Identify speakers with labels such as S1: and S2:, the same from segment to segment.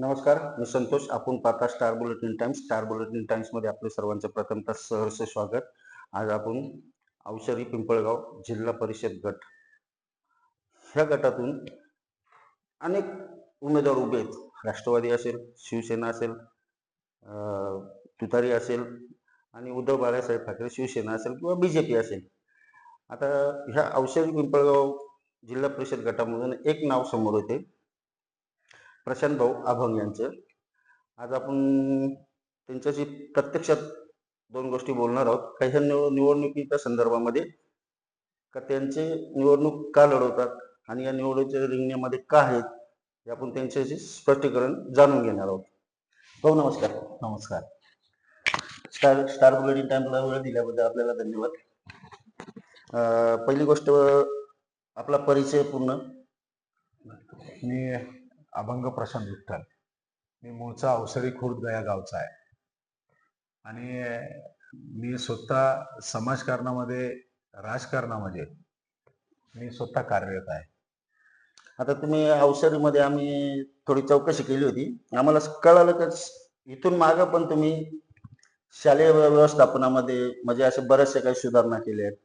S1: नमस्कार मी संतोष. आपण पाहता Star Bulletin Times Star Bulletin टाइम्समध्ये आपले सर्वांचे प्रथमतः सहर्ष स्वागत. आज आपण औषधी पिंपळगाव जिल्हा परिषद गट. ह्या गटातून अनेक उमेदवार उभे आहेत. राष्ट्रवादी असेल शिवसेना असेल तुतारी असेल आणि उद्धव बाळासाहेब ठाकरे शिवसेना असेल किंवा बी जे पी असेल. आता ह्या औषधी पिंपळगाव जिल्हा परिषद गटामधून एक नाव समोर येते. प्रशांत भाऊ अभंग यांचं. आज आपण त्यांच्याशी प्रत्यक्षात दोन गोष्टी बोलणार आहोत. काही निव निवडणुकीच्या संदर्भामध्ये का त्यांचे निवडणूक का लढवतात आणि या निवडणुकीच्या रिंगणामध्ये का आहेत हे आपण त्यांच्याशी स्पष्टीकरण जाणून घेणार आहोत. भाऊ नमस्कार.
S2: नमस्कार.
S1: स्टार स्टार बुलेटिन टाइमला वेळ दिल्याबद्दल आपल्याला धन्यवाद. अं, पहिली गोष्ट आपला परिचय पूर्ण.
S2: मी अभंग प्रशांत विठ्ठल. मी मूळचा अवसरी खुर्द या गावचा आहे. आणि मी स्वतः समाजकारणामध्ये राजकारणामध्ये मी स्वतः कार्यरत आहे.
S1: आता तुम्ही अवसरीमध्ये आम्ही थोडी चौकशी केली होती. आम्हाला कळालं का इथून मागं पण तुम्ही शालेय व्यवस्थापनामध्ये म्हणजे असे बऱ्याचशा काही सुधारणा केल्या आहेत.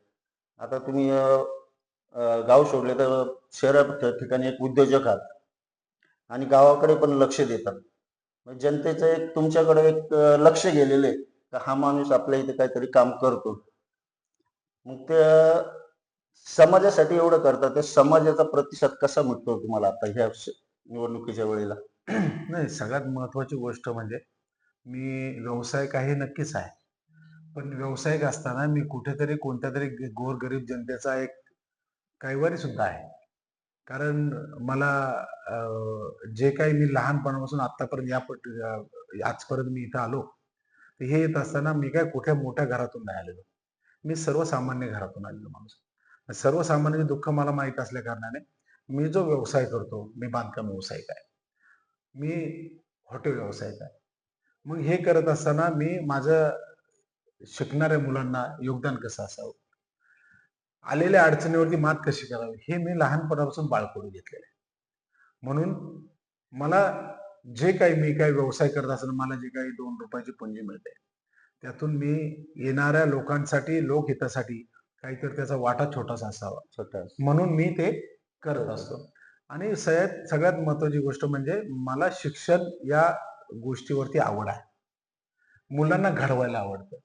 S1: आता तुम्ही गाव सोडले तर शहरा ठिकाणी एक उद्योजक आहात. आणि गावाकडे पण लक्ष देतात. जनतेचं एक तुमच्याकडे एक लक्ष गेलेलं आहे का हा माणूस आपल्या इथे काहीतरी काम करतो? मग त्या समाजासाठी एवढं करतात ते समाजाचा प्रतिसाद कसा मिळतो तुम्हाला आता ह्या निवडणुकीच्या वेळेला?
S2: नाही सगळ्यात महत्वाची गोष्ट म्हणजे मी व्यावसायिक आहे नक्कीच आहे. पण व्यावसायिक असताना मी कुठेतरी कोणत्या तरी गोरगरीब जनतेचा एक कैवारी सुद्धा आहे. कारण मला जे काही मी लहानपणापासून आतापर्यंत या पट- आजपर्यंत मी इथं आलो तर हे येत असताना मी काय कुठे मोठ्या घरातून नाही आलेलो. मी सर्वसामान्य घरातून आलेलो माणूस. सर्वसामान्य दुःख मला माहीत असल्या कारणाने मी जो व्यवसाय करतो मी बांधकाम व्यावसायिक आहे. मी हॉटेल व्यावसायिक आहे. मग हे करत असताना मी माझं शिकणाऱ्या मुलांना योगदान कसं असावं? आलेल्या अडचणीवरती मात कशी करावी? हे मी लहानपणापासून बाळकडून घेतलेलं आहे. म्हणून मला जे काही मी काही व्यवसाय करत असताना मला जे काही दोन रुपयाची पुंजी मिळते. त्यातून मी येणाऱ्या लोकांसाठी लोकहितासाठी काहीतरी त्याचा वाटा छोटासा असावा.
S1: स्वतः
S2: म्हणून मी ते करत असतो. आणि सगळ्यात सगळ्यात महत्वाची गोष्ट म्हणजे मला शिक्षण या गोष्टीवरती आवड आहे. मुलांना घडवायला आवडतं.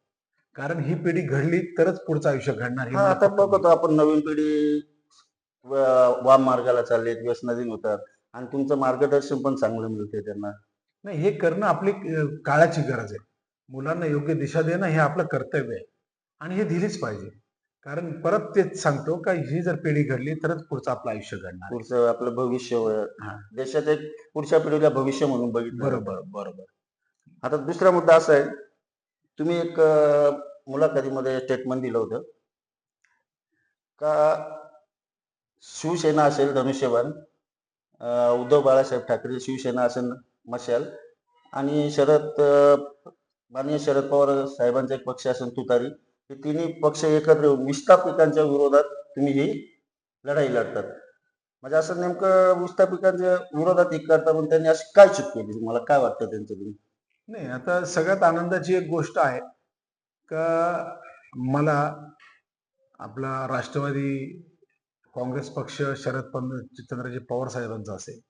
S2: कारण ही पिढी घडली तरच पुढचं आयुष्य घडणार हे
S1: हा
S2: मला
S1: आता बघतो आपण नवीन पिढी व- वाम मार्गाला चाललेत व्यसनाधीन होतात आणि तुमचं मार्गदर्शन पण चांगलं मिळते त्यांना.
S2: नाही हे करणं आपली अं, काळाची गरज आहे. मुलांना योग्य दिशा देणं हे आपलं कर्तव्य आहे. आणि हे दिलीच पाहिजे. कारण परत तेच सांगतो का ही जर पिढी घडली तरच पुढचं आपलं आयुष्य घडणार.
S1: पुढचं आपलं भविष्य होय.
S2: हा.
S1: देशात एक पुढच्या पिढीला भविष्य म्हणून बघितलं
S2: बरोबर. बरोबर.
S1: आता दुसरा मुद्दा असा आहे तुम्ही एक मुलाखतीमध्ये स्टेटमेंट दिलं होतं. का शिवसेना असेल धनुष्यबाण उद्धव बाळासाहेब ठाकरे शिवसेना असेल मशाल आणि शरद माननीय शरद पवार साहेबांचा एक पक्ष असेल तुतारी हे तिन्ही पक्ष एकत्र येऊन विस्थापितांच्या विरोधात तुम्ही ही लढाई लढतात. म्हणजे असं नेमकं विस्थापितांच्या विरोधात एक करता पण त्यांनी अशी काय चूक केली? तुम्हाला काय वाटतं त्यांचं तुम्ही
S2: नाही आता सगळ्यात आनंदाची एक गोष्ट आहे का मला आपला राष्ट्रवादी काँग्रेस पक्ष शरद पंत चंद्रजी पवार साहेबांचा असेल.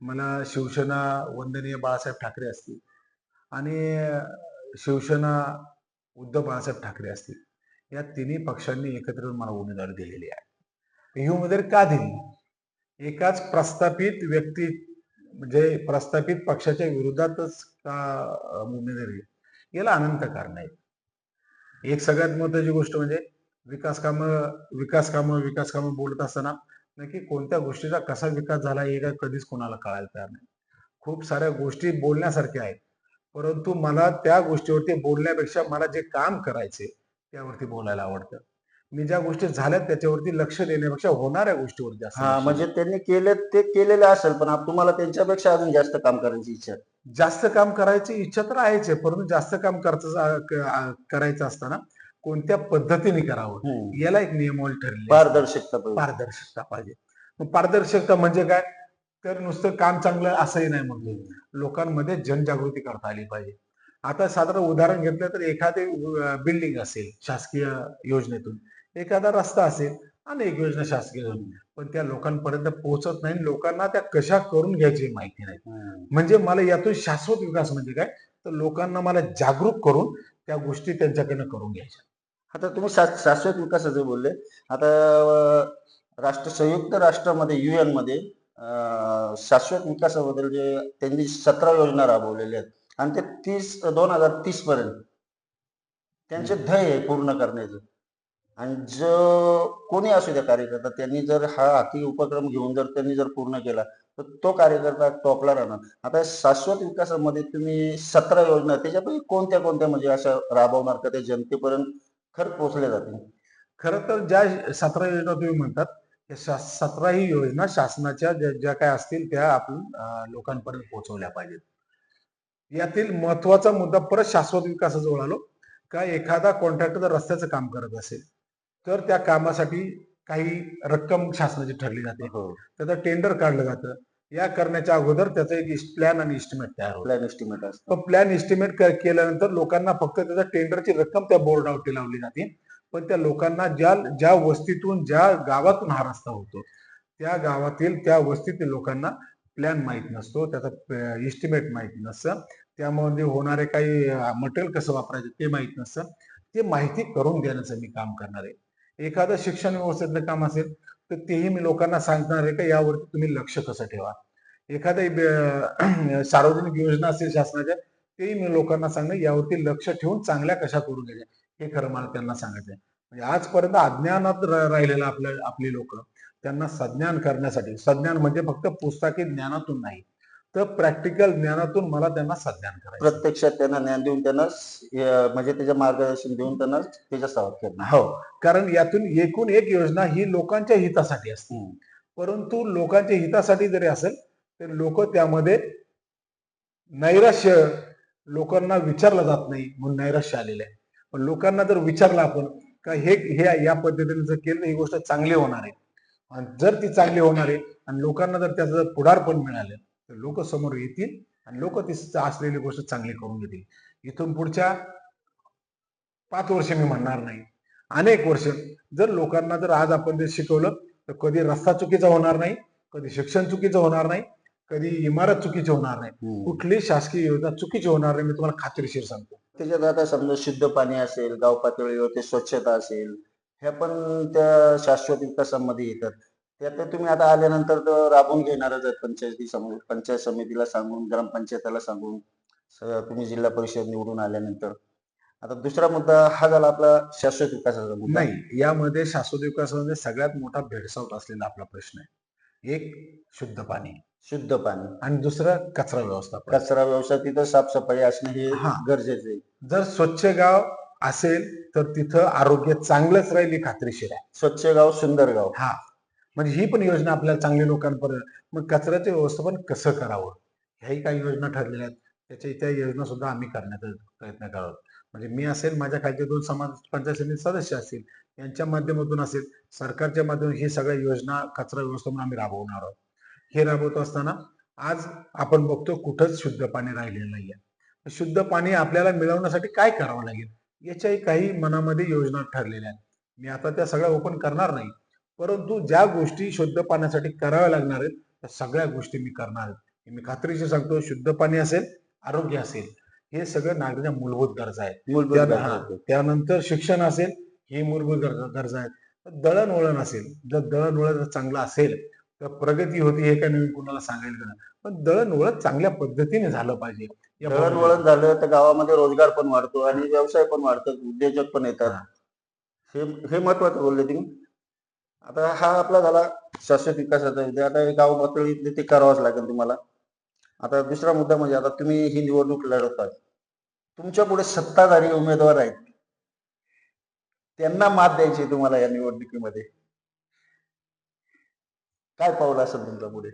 S2: मला शिवसेना वंदनीय बाळासाहेब ठाकरे असतील आणि शिवसेना उद्धव बाळासाहेब ठाकरे असतील. या तिन्ही पक्षांनी एकत्र येऊन मला उमेदवारी दिलेली आहे. ही उमेदवारी का दिली? एकाच प्रस्थापित व्यक्ती म्हणजे प्रस्थापित पक्षाच्या विरोधातच उमेदवारी याला अनंत कारण आहेत एक सगळ्यात महत्वाची गोष्ट म्हणजे विकास कामं विकास कामं विकास कामं बोलत असताना नक्की कोणत्या गोष्टीचा कसा विकास झाला हे काय कधीच कोणाला कळायला तयार नाही. खूप साऱ्या गोष्टी बोलण्यासारख्या आहेत. परंतु मला त्या गोष्टीवरती बोलण्यापेक्षा मला जे काम करायचे त्यावरती बोलायला आवडतं. मी ज्या गोष्टी झाल्यात त्याच्यावरती लक्ष देण्यापेक्षा होणाऱ्या गोष्टीवर जास्त
S1: हा म्हणजे त्यांनी केले ते केलेले असेल पण आप- तुम्हाला त्यांच्यापेक्षा अजून जास्त काम करायची इच्छा आहे.
S2: जास्त काम करायची इच्छा तर आहेच आहे परंतु जास्त काम करता क- करायचं असताना कोणत्या पद्धतीने करावं
S1: हम्म.
S2: याला एक नियमावली ठरली आहे.
S1: पारदर्शकता पाहिजे.
S2: पारदर्शकता पाहिजे मग पारदर्शकता म्हणजे काय तर नुसतं काम चांगलं असंही नाही म्हणतो लोकांमध्ये जनजागृती करता आली पाहिजे आता साधारण उदाहरण घेतलं तर एखादी बिल्डिंग असेल शासकीय योजनेतून एखादा रस्ता असेल अनेक योजना शासकीय योजना पण त्या लोकांपर्यंत पोहोचत नाही लोकांना त्या कशा करून घ्यायची माहिती नाही. म्हणजे मला यातून शाश्वत विकास म्हणजे काय? तर लोकांना मला जागरूक करून त्या गोष्टी त्यांच्याकडनं करून घ्यायच्या.
S1: आता तुम्ही शाश्वत विकासाचे बोलले. आता राष्ट्र संयुक्त राष्ट्रामध्ये युएनमध्ये शाश्वत विकासाबद्दल जे त्यांनी सतरा योजना राबवलेल्या आहेत. आणि ते तीस दोन हजार तीस पर्यंत त्यांचे ध्येय आहे पूर्ण करण्याचं. आणि जो कोणी असू द्या कार्यकर्ता त्यांनी जर हा हाती उपक्रम घेऊन जर त्यांनी जर पूर्ण केला तर तो कार्यकर्ता टॉपला राहणार. आता शाश्वत विकासामध्ये तुम्ही सतरा योजना त्याच्यापैकी कोणत्या कोणत्या म्हणजे अशा राबवणार का? त्या जनतेपर्यंत खर पोचल्या जातील.
S2: खरं तर ज्या सतरा योजना तुम्ही म्हणतात त्या सतराही योजना शासनाच्या ज्या ज्या काय असतील त्या आपण लोकांपर्यंत पोहोचवल्या पाहिजेत. यातील महत्त्वाचा मुद्दा परत शाश्वत विकासाजवळ आलो. का एखादा कॉन्ट्रॅक्टर जर रस्त्याचं काम करत असेल तर त्या कामासाठी काही रक्कम शासनाची ठरली जाते.
S1: हो.
S2: त्याचं टेंडर काढलं जातं. या करण्याच्या अगोदर त्याचं एक प्लॅन आणि इस्टिमेट तयार होतं.
S1: प्लॅन एस्टिमेट असतो.
S2: प्लॅन एस्टिमेट केल्यानंतर लोकांना फक्त त्याचा टेंडरची रक्कम त्या बोर्डावरती लावली जाते. पण त्या लोकांना ज्या ज्या वस्तीतून ज्या गावातून हा रस्ता होतो त्या गावातील त्या वस्तीतील लोकांना प्लॅन माहीत नसतो. त्याचा इस्टिमेट माहीत नसतं. त्यामध्ये होणारे काही मटेरियल कसं वापरायचं ते माहीत नसतं. ते माहिती करून देण्याचं मी काम करणार आहे. एखादं शिक्षण व्यवस्थेतलं काम असेल तर तेही मी लोकांना सांगणार आहे का यावरती तुम्ही लक्ष कसं ठेवा. एखाद्या सार्वजनिक योजना असेल शासनाच्या तेही मी लोकांना सांगणं यावरती लक्ष ठेवून चांगल्या कशा करून घ्यायच्या हे खरं मला त्यांना सांगायचं आहे. म्हणजे आजपर्यंत अज्ञानात राहिलेलं आपल्या आपली लोक त्यांना सज्ञान करण्यासाठी सज्ञान म्हणजे फक्त पुस्तकी ज्ञानातून नाही. तर प्रॅक्टिकल ज्ञानातून मला त्यांना सज्ञान करायचं.
S1: प्रत्यक्षात त्यांना ज्ञान देऊन त्यांना अं, म्हणजे त्याच्या मार्गदर्शन देऊन त्यांना त्याच्या सावध करणं.
S2: हो. कारण यातून एकूण एक योजना ही लोकांच्या हितासाठी असते. परंतु लोकांच्या हितासाठी जरी असेल तर लोक त्यामध्ये नैराश्य लोकांना विचारलं जात नाही म्हणून नैराश्य आलेलं आहे. पण लोकांना जर विचारलं आपण का हे हे या पद्धतीने जर केलं ही गोष्ट चांगली होणार आहे. आणि जर ती चांगली होणार आहे आणि लोकांना जर त्याचं जर पुढारपण मिळालं तर लोक समोर येतील आणि लोक ती असलेली गोष्ट चांगली करून घेतील. इथून पुढच्या पाच वर्ष मी म्हणणार नाही. अनेक वर्ष जर लोकांना जर आज आपण ते शिकवलं तर कधी रस्ता चुकीचा होणार नाही कधी शिक्षण चुकीचं होणार नाही कधी इमारत चुकीची होणार नाही. कुठली शासकीय योजना चुकीची होणार नाही मी तुम्हाला खात्रीशीर सांगतो.
S1: त्याच्यात आता समजा शुद्ध पाणी असेल गाव पातळीवर ते स्वच्छता असेल ह्या पण त्या शाश्वत विकासामध्ये येतात. त्यात तुम्ही आता आल्यानंतर तर राबवून घेणारच आहेत पंचायती समोर पंचायत समितीला सांगून ग्रामपंचायताला सांगून स- तुम्ही जिल्हा परिषद निवडून आल्यानंतर. आता दुसरा मुद्दा हा झाला आपला शाश्वत विकासाचा मुद्दा.
S2: नाही यामध्ये शाश्वत विकासामध्ये सगळ्यात मोठा भेडसावत असलेला आपला प्रश्न आहे. एक शुद्ध पाणी.
S1: शुद्ध पाणी.
S2: आणि दुसरं कचरा व्यवस्थापन.
S1: कचरा व्यवसाय तिथं साफसफाई असणे हे
S2: हा.
S1: गरजेचं आहे.
S2: जर स्वच्छ गाव असेल तर तिथं आरोग्य चांगलंच राहील ही खात्रीशीर आहे.
S1: स्वच्छ गाव सुंदर गाव.
S2: हा. म्हणजे ही पण योजना आपल्याला चांगल्या लोकांपर्यंत मग कचऱ्याचे व्यवस्थापन कसं करावं? ह्याही काही योजना ठरलेल्या आहेत. त्याच्या त्या योजना सुद्धा आम्ही करण्याचा प्रयत्न करत म्हणजे मी असेल माझ्या खालचे दोन समाज पंचायत समिती सदस्य असतील यांच्या माध्यमातून असेल सरकारच्या माध्यमातून ही सगळ्या योजना कचरा व्यवस्थापन आम्ही राबवणार आहोत. हे राबवत असताना आज आपण बघतो कुठंच शुद्ध पाणी राहिलेलं नाहीये. शुद्ध पाणी आपल्याला मिळवण्यासाठी काय करावं लागेल? याच्याही काही मनामध्ये योजना ठरलेल्या आहेत. मी आता त्या सगळ्या ओपन करणार नाही. परंतु ज्या गोष्टी शुद्ध पाण्यासाठी कराव्या लागणार आहेत त्या सगळ्या गोष्टी मी करणार आहे. मी खात्रीशीर सांगतो शुद्ध पाणी असेल आरोग्य असेल हे सगळं नागरिकांच्या मूलभूत गरजा आहेत.
S1: आहेत.
S2: त्यानंतर शिक्षण असेल ही मूलभूत गरजा आहेत. दळणवळण असेल जर दळणवळण जर चांगलं असेल तर प्रगती होती हे काय नवीन कुणाला सांगायला पण दळणवळण चांगल्या पद्धतीने झालं पाहिजे.
S1: दळणवळण झालं तर गावामध्ये रोजगार पण वाढतो आणि व्यवसाय पण वाढतात उद्योजक पण येतात.
S2: हा.
S1: हे हे महत्वाचं बोलले तुम्ही. आता हा आपला झाला शाश्वत विकासाचा मुद्दा. आता हे गाव पातळी ते करावंच लागेल तुम्हाला. आता दुसरा मुद्दा म्हणजे आता तुम्ही ही निवडणूक लढवतात तुमच्यापुढे सत्ताधारी उमेदवार आहेत. त्यांना मात द्यायची तुम्हाला या निवडणुकीमध्ये. काय पाऊल असेल तुमच्यापुढे?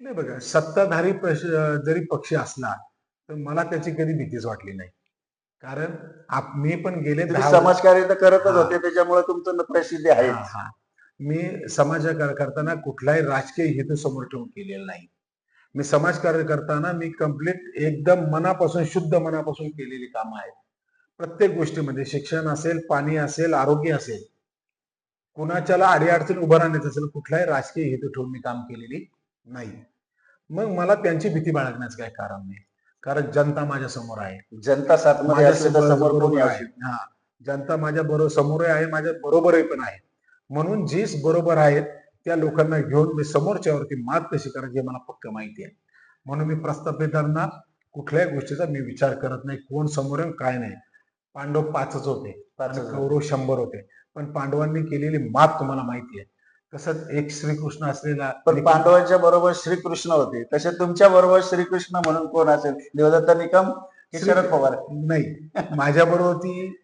S2: नाही बघा सत्ताधारी जरी पक्ष असला तर मला त्याची कधी भीतीच वाटली नाही. कारण मी पण गेले
S1: समाजकार्य तर करतच. होते त्याच्यामुळे तुमचं प्रसिद्धी आहे.
S2: मी समाजकार्य करताना कुठलाही राजकीय हेतू समोर ठेवून केलेला नाही. मी समाजकार्य करताना मी कंप्लीट एकदम मनापासून शुद्ध मनापासून केलेली कामं आहेत. प्रत्येक गोष्टीमध्ये शिक्षण असेल पाणी असेल आरोग्य असेल कुणाच्याला अडीअडचण उभं राहण्याचं असेल कुठलाही राजकीय हेतू ठेवून मी काम केलेली नाही. मग मला त्यांची भीती बाळगण्याचं काही कारण नाही. कारण जनता माझ्यासमोर आहे.
S1: जनता तर समोर
S2: हा. जनता माझ्या बरोबर समोर आहे माझ्या बरोबरही पण आहे. म्हणून जीच बरोबर आहेत त्या लोकांना घेऊन मी समोरच्यावरती मात कशी करायची हे मला पक्क माहिती आहे. म्हणून मी प्रस्थापितांना कुठल्याही गोष्टीचा मी विचार करत नाही कोण समोर काय नाही. पांडव पाचच होते. कौरव शंभर होते. पण पांडवांनी केलेली मात तुम्हाला माहिती आहे. तसंच एक श्रीकृष्ण असलेला
S1: पण पांडवांच्या बरोबर श्रीकृष्ण होते. तसे तुमच्या बरोबर श्रीकृष्ण म्हणून कोण असेल? देवदत्त निकम की शरद पवार?
S2: नाही. माझ्या बरोबरती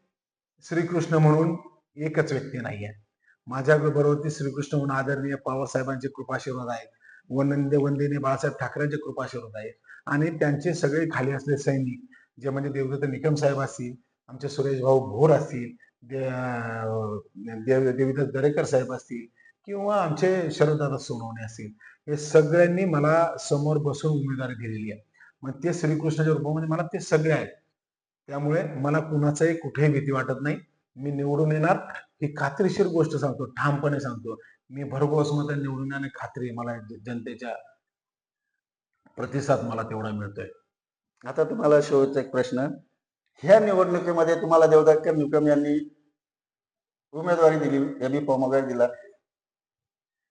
S2: श्रीकृष्ण म्हणून एकच व्यक्ती नाही आहे माझ्या बरोबरती श्रीकृष्ण म्हणून आदरणीय बाबासाहेबांचे कृपाशीर्वाद आहेत. वनंदे वंदिनी बाळासाहेब ठाकरेंचे कृपाशीर्वाद आहे आणि त्यांचे सगळे खाली असले सैनिक जे म्हणजे देवदत्त निकम साहेब असतील आमचे सुरेश भाऊ भोर असतील दे- देव देवीदत्त दरेकर साहेब असतील किंवा आमचे शरददादा सोनवणे असतील हे सगळ्यांनी मला समोर बसून उमेदवारी दिलेली आहे. मग ते श्रीकृष्णाच्या रूपामध्ये मला ते सगळे आहेत. त्यामुळे मला कुणाचाही कुठेही भीती वाटत नाही. मी निवडून येणार. ही खात्रीशीर गोष्ट सांगतो ठामपणे सांगतो. मी भरघोस मत निवडून येणे खात्री मला जनतेच्या प्रतिसाद मला तेवढा मिळतोय.
S1: आता तुम्हाला शेवटचा एक प्रश्न. ह्या निवडणुकीमध्ये तुम्हाला देवदत्त निकम यांनी उमेदवारी दिली एबी फॉर्म वगैरे दिला.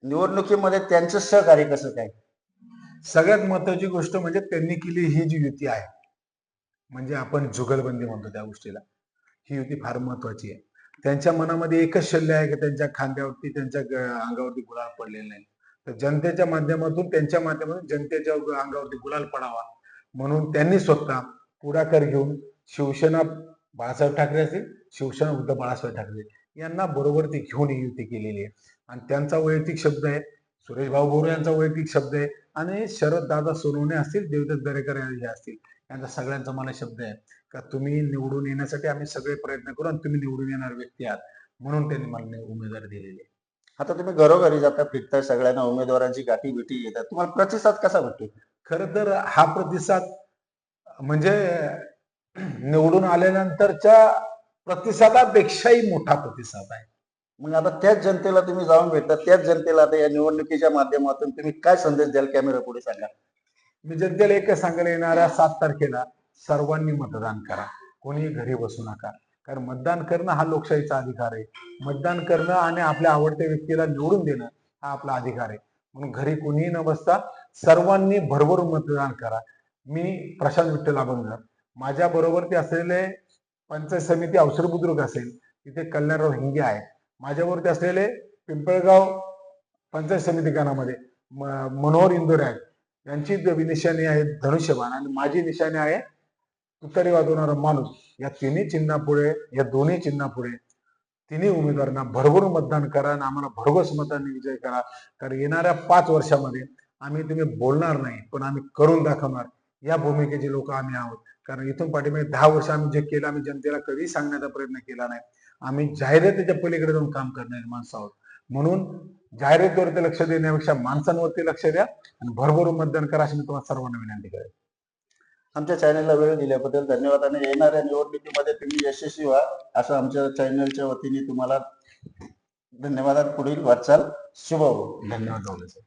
S1: निवडणुकीमध्ये त्यांचं सहकार्य कसं काय?
S2: सगळ्यात महत्वाची गोष्ट म्हणजे त्यांनी केली ही जी युती आहे. म्हणजे आपण जुगलबंदी म्हणतो त्या गोष्टीला. ही युती फार महत्वाची आहे. त्यांच्या मनामध्ये एकच शल्य आहे की त्यांच्या खांद्यावरती त्यांच्या अंगावरती गुलाल पडलेला नाही तर जनतेच्या माध्यमातून त्यांच्या माध्यमातून जनतेच्या अंगावरती गुलाल पडावा. म्हणून त्यांनी स्वतः पुढाकार घेऊन शिवसेना बाळासाहेब ठाकरे असतील शिवसेना उद्धव बाळासाहेब ठाकरे यांना बरोबर ती घेऊन ही युती केलेली आहे. आणि त्यांचा वैयक्तिक शब्द आहे सुरेश भाऊ बोरे यांचा वैयक्तिक शब्द आहे. आणि शरद दादा सोनवणे असतील देवदत्त दरेकर हे असतील यांचा सगळ्यांचा मला शब्द आहे. का तुम्ही निवडून येण्यासाठी आम्ही सगळे प्रयत्न करू आणि तुम्ही निवडून येणार व्यक्ती आहात. म्हणून त्यांनी मला उमेदवार उमेदवारी दिलेली आहे.
S1: आता तुम्ही घरोघरी जाता फिरता सगळ्यांना उमेदवारांची गाठी भेटी येतात तुम्हाला प्रतिसाद कसा भेटतो?
S2: खर तर हा प्रतिसाद म्हणजे निवडून आल्यानंतरच्या प्रतिसादापेक्षाही मोठा प्रतिसाद आहे.
S1: मग आता त्याच जनतेला तुम्ही जाऊन भेटता त्याच जनतेला आता या निवडणुकीच्या माध्यमातून तुम्ही काय संदेश द्याल? कॅमेरा पुढे सांगा.
S2: मी जनतेला एकच सांगायला येणाऱ्या सात तारखेला सर्वांनी मतदान करा. कोणी घरी बसू नका. कारण मतदान करणं हा लोकशाहीचा अधिकार आहे. मतदान करणं आणि आपल्या आवडत्या व्यक्तीला निवडून देणं हा आपला अधिकार आहे. म्हणून घरी कोणीही न बसता सर्वांनी भरभरून मतदान करा. मी प्रशांत विठ्ठल अभंगर माझ्या बरोबर ते असलेले पंचायत समिती अवसर बुद्रुक असेल तिथे कल्याणराव हिंगे आहे माझ्यावरती असलेले पिंपळगाव पंचायत समिती गणामध्ये म- मनोहर इंदोरे आहेत. यांची निशाणी आहे धनुष्यबाण आणि माझी निशाणी आहे तुतारी वाजवणारा माणूस. या तिन्ही चिन्हापुढे या दोन्ही चिन्हापुढे तिन्ही उमेदवारांना भरभरून मतदान करा आणि आम्हाला भरघोस मतांनी विजय करा. कारण येणाऱ्या पाच वर्षामध्ये आम्ही तुम्ही बोलणार नाही पण आम्ही करून दाखवणार. या भूमिकेचे लोक आम्ही आहोत. कारण इथून पाठीमागे दहा वर्ष आम्ही जे केलं आम्ही जनतेला कधी सांगण्याचा प्रयत्न केला नाही. आम्ही जाहिरातीच्या पलीकडे जाऊन काम करणारे माणसं आहोत. म्हणून जाहिरातीवरती लक्ष देण्यापेक्षा माणसांवरती लक्ष द्या आणि भरभरून मतदान करा अशी मी तुम्हाला सर्वांना विनंती करेन.
S1: आमच्या चॅनलला वेळ दिल्याबद्दल धन्यवाद आणि येणाऱ्या निवडणुकीमध्ये तुम्ही यशस्वी व्हा असं आमच्या चॅनलच्या वतीने तुम्हाला धन्यवाद. पुढील वाटचाल शुभ हो
S2: धन्यवाद. सर